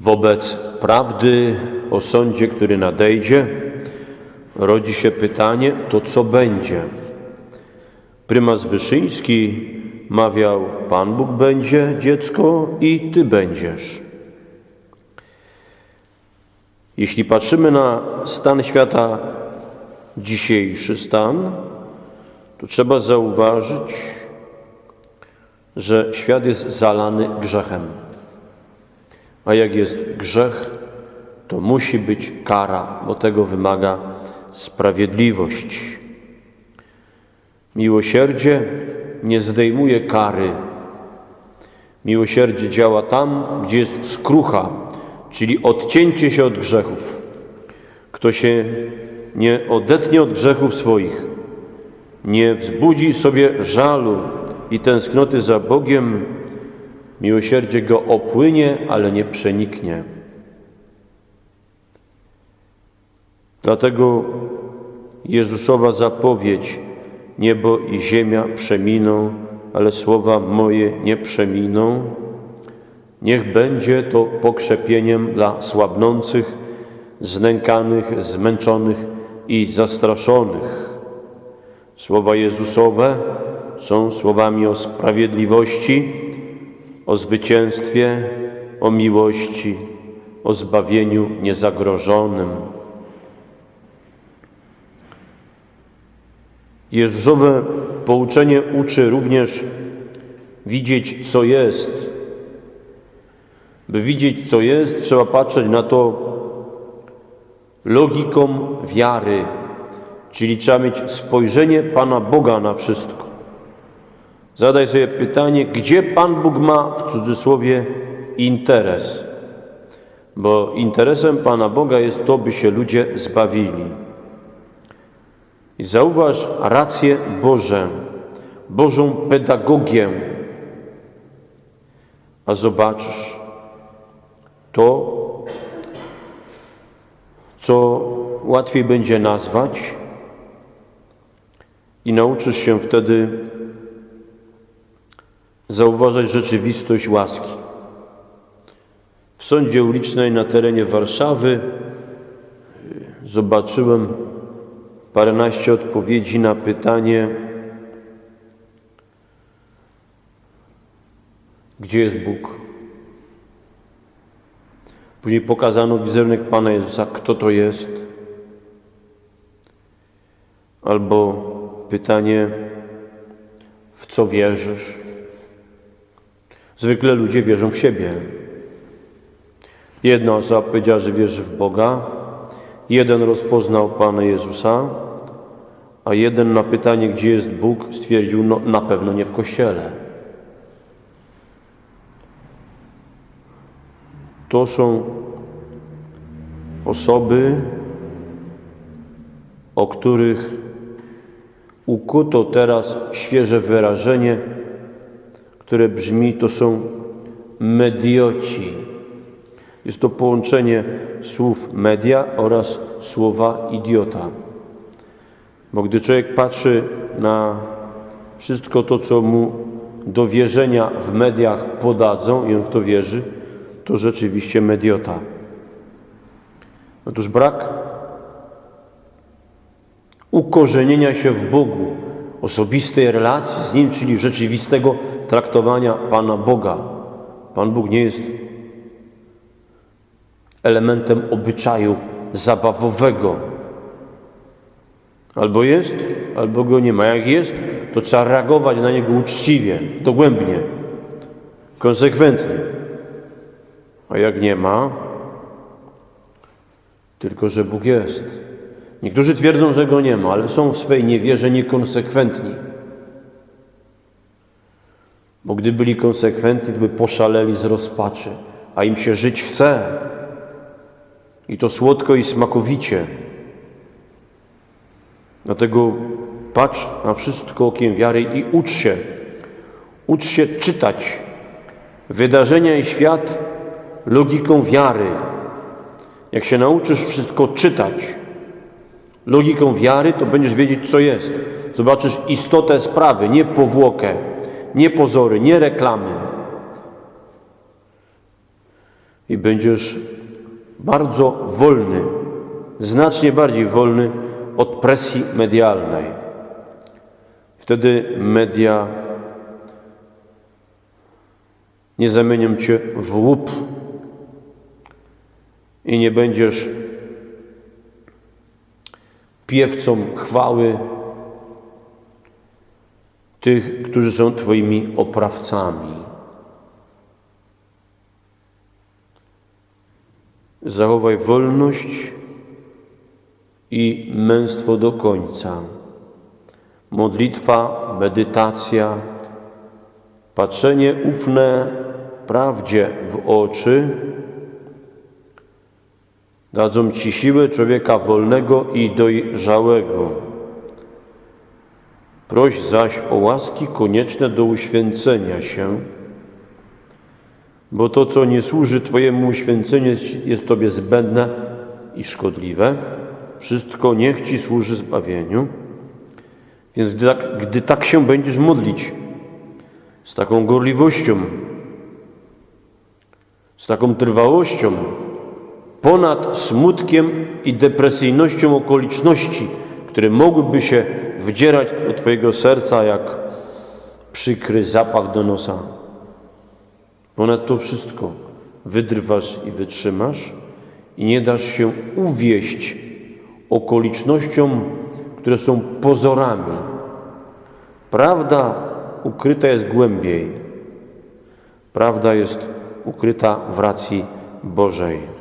Wobec prawdy o sądzie, który nadejdzie, rodzi się pytanie, to co będzie? Prymas Wyszyński mawiał, Pan Bóg będzie dziecko i Ty będziesz. Jeśli patrzymy na stan świata, dzisiejszy stan, to trzeba zauważyć, że świat jest zalany grzechem. A jak jest grzech, to musi być kara, bo tego wymaga sprawiedliwość. Miłosierdzie nie zdejmuje kary. Miłosierdzie działa tam, gdzie jest skrucha, czyli odcięcie się od grzechów. Kto się nie odetnie od grzechów swoich, nie wzbudzi sobie żalu i tęsknoty za Bogiem, miłosierdzie go opłynie, ale nie przeniknie. Dlatego Jezusowa zapowiedź niebo i ziemia przeminą, ale słowa moje nie przeminą. Niech będzie to pokrzepieniem dla słabnących, znękanych, zmęczonych i zastraszonych. Słowa Jezusowe są słowami o sprawiedliwości, o zwycięstwie, o miłości, o zbawieniu niezagrożonym. Jezusowe pouczenie uczy również widzieć, co jest. By widzieć, co jest, trzeba patrzeć na to logiką wiary, czyli trzeba mieć spojrzenie Pana Boga na wszystko. Zadaj sobie pytanie, gdzie Pan Bóg ma w cudzysłowie interes? Bo interesem Pana Boga jest to, by się ludzie zbawili. I zauważ rację Boże, Bożą pedagogię, a zobaczysz to, co łatwiej będzie nazwać, i nauczysz się wtedy zauważać rzeczywistość łaski. W sądzie ulicznej na terenie Warszawy zobaczyłem paręnaście odpowiedzi na pytanie, gdzie jest Bóg. Później pokazano wizerunek Pana Jezusa, kto to jest. Albo pytanie, w co wierzysz. Zwykle ludzie wierzą w siebie. Jedna osoba powiedziała, że wierzy w Boga, jeden rozpoznał Pana Jezusa, a jeden na pytanie, gdzie jest Bóg, stwierdził, no na pewno nie w kościele. To są osoby, o których ukuto teraz świeże wyrażenie, które brzmi, to są medioci. Jest to połączenie słów media oraz słowa idiota. Bo gdy człowiek patrzy na wszystko to, co mu do wierzenia w mediach podadzą i on w to wierzy, to rzeczywiście mediota. Otóż brak ukorzenienia się w Bogu, osobistej relacji z Nim, czyli rzeczywistego traktowania Pana Boga. Pan Bóg nie jest elementem obyczaju zabawowego. Albo jest, albo go nie ma. Jak jest, to trzeba reagować na niego uczciwie, dogłębnie, konsekwentnie. A jak nie ma, tylko że Bóg jest. Niektórzy twierdzą, że go nie ma, ale są w swej niewierze niekonsekwentni. Bo gdy byli konsekwentni, to by poszaleli z rozpaczy, a im się żyć chce. I to słodko i smakowicie. Dlatego patrz na wszystko okiem wiary i ucz się. Ucz się czytać wydarzenia i świat logiką wiary. Jak się nauczysz wszystko czytać logiką wiary, to będziesz wiedzieć, co jest. Zobaczysz istotę sprawy, nie powłokę, nie pozory, nie reklamy. i będziesz bardzo wolny, znacznie bardziej wolny od presji medialnej. Wtedy media nie zamienią cię w łup i nie będziesz piewcą chwały tych, którzy są Twoimi oprawcami. Zachowaj wolność i męstwo do końca. Modlitwa, medytacja, patrzenie ufne prawdzie w oczy dadzą Ci siłę człowieka wolnego i dojrzałego. Proś zaś o łaski konieczne do uświęcenia się, bo to, co nie służy Twojemu uświęceniu, jest, Tobie zbędne i szkodliwe. Wszystko niech Ci służy zbawieniu. Więc gdy tak, gdy tak się będziesz modlić, z taką gorliwością, z taką trwałością, ponad smutkiem i depresyjnością okoliczności, które mogłyby się wdzierać do Twojego serca jak przykry zapach do nosa. Ponad to wszystko wydrwasz i wytrzymasz i nie dasz się uwieść okolicznościom, które są pozorami. Prawda ukryta jest głębiej. Prawda jest ukryta w racji Bożej.